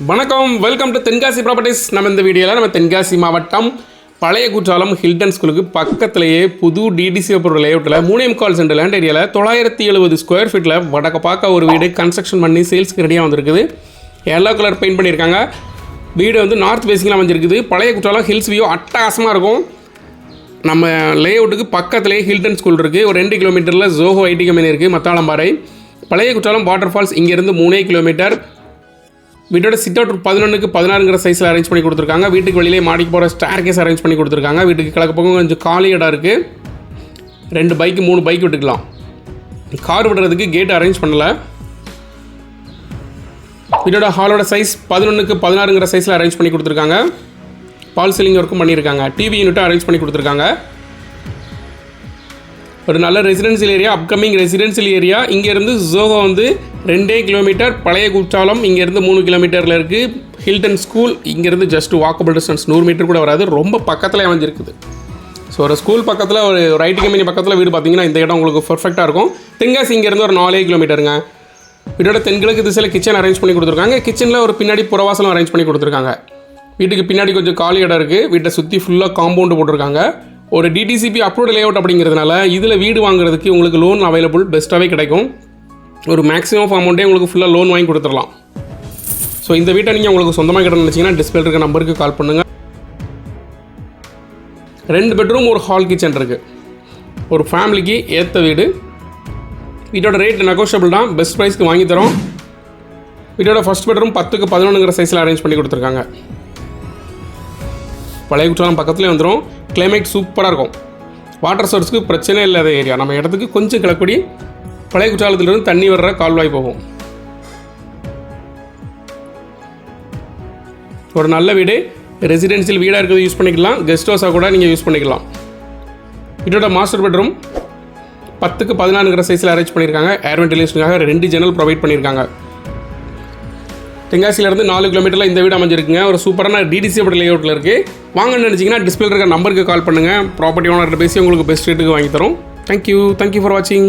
வணக்கம் welcome to Tenkasi properties நம்ம இந்த வீடியோவில் நம்ம தென்காசி மாவட்டம் பழைய குற்றாலம் ஹில்டன் ஸ்கூலுக்கு பக்கத்துலேயே புது டிடிசி பொருள் லேஅவுட்டில் மூணே கால் சென்டர் லேண்ட் ஏரியாவில் தொள்ளாயிரத்தி எழுபது ஸ்கொயர் ஃபீட்டில் வடக்க பார்க்க ஒரு வீடு கன்ஸ்ட்ரக்ஷன் பண்ணி சேல்ஸ்க்கு ரெடியாக வந்திருக்குது. எல்லோ கலர் பெயிண்ட் பண்ணியிருக்காங்க. வீடு வந்து நார்த் பேசிங்கில் அமைஞ்சிருக்குது. பழைய குற்றாலம் ஹில்ஸ் வியூ அட்டகாசமாக இருக்கும். நம்ம லேஅவுட்டுக்கு பக்கத்துலேயே ஹில்டன் ஸ்கூல் இருக்குது ஒரு ரெண்டு கிலோமீட்டரில் ஜோஹோ ஐடி கம்பெனி இருக்குது மத்தாளம்பாறை. பழைய குற்றாலம் வாட்டர் ஃபால்ஸ் இங்கேருந்து மூணே கிலோமீட்டர் வீட்டோட சிட் அவுட் பதினொன்றுக்கு பதினாறுங்கிற சைஸில் அரேஞ்ச் பண்ணி கொடுத்துருக்காங்க. வீட்டுக்கு வெளியிலே மாடிக்கு போகிற ஸ்டார் கேஸ் அரேஞ்ச் பண்ணி கொடுத்துருக்காங்க. வீட்டுக்கு கிழக்கு பக்கம் கொஞ்சம் காலி இடம் இருக்குது ரெண்டு பைக்கு மூணு பைக் விட்டுக்கலாம். கார் விடுறதுக்கு கேட் அரேஞ்ச் பண்ணல. வீட்டோட ஹாலோட சைஸ் பதினொன்றுக்கு பதினாறுங்கிற சைஸில் அரேஞ்ச் பண்ணி கொடுத்துருக்காங்க. பால் சீலிங் ஒர்க்கும் பண்ணியிருக்காங்க டிவி யூனிட்டும் அரேஞ்ச் பண்ணி கொடுத்துருக்காங்க. ஒரு நல்ல residential area upcoming residential area இங்கேருந்து ஜோகோ வந்து ரெண்டே கிலோமீட்டர். பழைய குற்றாலம் இங்கேருந்து மூணு கிலோமீட்டரில் இருக்குது ஹில்டன் ஸ்கூல் இங்கேருந்து ஜஸ்ட் வாக்கபிள் டிஸ்டன்ஸ் நூறு மீட்டர் கூட வராது. ரொம்ப பக்கத்தில் அமைஞ்சிருக்குது. ஸோ ஒரு ஸ்கூல் பக்கத்தில் ஒரு ஒரு ஐடி கம்பெனி பக்கத்தில் வீடு பார்த்தீங்கன்னா இந்த இடம் உங்களுக்கு பர்ஃபெக்டாக இருக்கும். தென்காசி இங்கேருந்து ஒரு நாலே கிலோமீட்டருங்க. வீட்டோட தென்கிழக்கு திசையில் கிச்சன் அரேஞ்ச் பண்ணி கொடுத்துருக்காங்க. கிச்சனில் ஒரு பின்னாடி புறவாசலம் அரேஞ்ச் பண்ணி கொடுத்துருக்காங்க. வீட்டுக்கு பின்னாடி கொஞ்சம் காலி இடம் இருக்குது வீட்டை சுற்றி ஃபுல்லாக காம்பவுண்டு போட்டிருக்காங்க. ஒரு டிடிசிபி அப்ரூவ்டு லேஅவுட் அப்படிங்கிறதுனால இதில் வீடு வாங்குறதுக்கு உங்களுக்கு லோன் அவைலபிள் பெஸ்ட்டாகவே கிடைக்கும். ஒரு மேக்ஸிமம் ஆஃப் அமௌண்ட்டே உங்களுக்கு ஃபுல்லாக லோன் வாங்கி கொடுத்துடலாம். ஸோ இந்த வீட்டை நீங்கள் உங்களுக்கு சொந்தமாக கிட்ட நினச்சிங்கன்னா டிஸ்பிளே இருக்க நம்பருக்கு கால் பண்ணுங்கள் ரெண்டு பெட்ரூம் ஒரு ஹால் கிச்சன் இருக்குது ஒரு ஃபேமிலிக்கு ஏற்ற வீடு. வீட்டோட ரேட் நெகோஷியபிள் தான். பெஸ்ட் ப்ரைஸ்க்கு வாங்கி தரோம். வீட்டோட ஃபஸ்ட் பெட்ரூம் பத்துக்கு பதினொன்றுங்கிற சைஸில் அரேஞ்ச் பண்ணி கொடுத்துருக்காங்க. பழைய குற்றாலம் பக்கத்துலேயே வந்துடும் கிளைமேட் சூப்பராக இருக்கும். வாட்டர் சோர்ஸ்க்கு பிரச்சனை இல்லாத ஏரியா நம்ம இடத்துக்கு கொஞ்சம் கிளக்குடி பழைய குற்றாலத்திலிருந்து தண்ணி வர்ற கால்வாய் போகும். ஒரு நல்ல வீடு. ரெசிடென்சியல் வீடாக இருக்கிறது யூஸ் பண்ணிக்கலாம். கெஸ்ட் ஹவுஸாக கூட நீங்கள் யூஸ் பண்ணிக்கலாம். வீட்டோட மாஸ்டர் பெட்ரூம் பத்துக்கு பதினாறுங்கிற சைஸில் அரேஞ்ச் பண்ணியிருக்காங்க. ஏர் வென்டிலேஷனுக்காக ரெண்டு ஜன்னல் ப்ரொவைட் பண்ணியிருக்காங்க. தென்காசியிலேருந்து நாலு கிலோமீட்டரில் இந்த வீடு அமைஞ்சிருக்குங்க. ஒரு சூப்பரான டிடிசி அப்படி லேஅவுட்டில் இருக்குது வாங்கன்னு நினச்சிங்கன்னா டிஸ்பிளே இருக்க நம்பருக்கு கால் பண்ணுங்கள் ப்ராப்பர்ட்டி ஓனர்கிட்ட பேசி உங்களுக்கு பெஸ்ட் ரேட்டுக்கு வாங்கி தரோம். தேங்க்யூ தேங்க்யூ ஃபார் வாட்சிங்